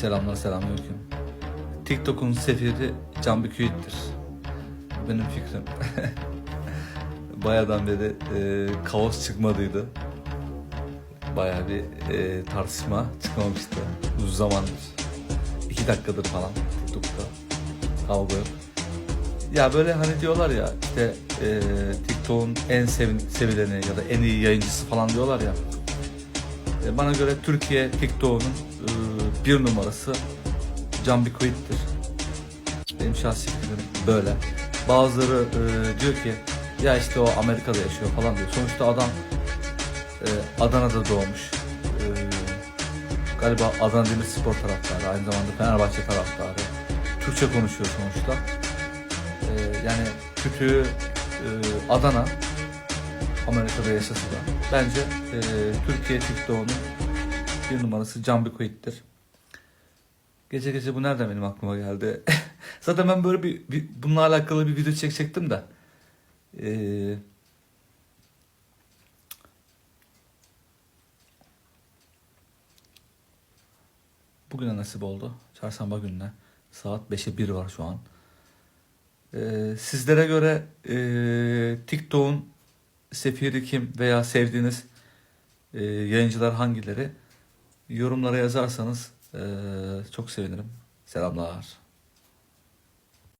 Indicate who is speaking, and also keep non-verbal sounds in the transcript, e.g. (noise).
Speaker 1: Selamlar selamünaleyküm. TikTok'un sefiri Can Büküyit'tir. Benim fikrim. (laughs) Bayağıdan beri e, kaos çıkmadıydı. Bayağı bir e, tartışma çıkmamıştı. Uzun zamandır. İki dakikadır falan TikTok'ta kavga yok. Ya böyle hani diyorlar ya işte e, TikTok'un en sevin, sevileni ya da en iyi yayıncısı falan diyorlar ya. E, Bana göre Türkiye TikTok'un e, bir numarası Can Bikoit'tir. Benim şahsi fikrim böyle. Bazıları e, diyor ki ya işte o Amerika'da yaşıyor falan diyor. Sonuçta adam e, Adana'da doğmuş. E, galiba Adana Demirspor taraftarı, aynı zamanda Fenerbahçe taraftarı. Türkçe konuşuyor sonuçta. E, yani kütüğü e, Adana, Amerika'da yaşasa da bence e, Türkiye TikTok'un bir numarası Can Bikoit'tir. Gece gece bu nereden benim aklıma geldi? (laughs) Zaten ben böyle bir, bir bununla alakalı bir video çekecektim de. Ee, bugüne nasip oldu. Çarşamba gününe. Saat 5'e 1 var şu an. Ee, sizlere göre e, TikTok'un sefiri kim veya sevdiğiniz e, yayıncılar hangileri? Yorumlara yazarsanız e, çok sevinirim. Selamlar.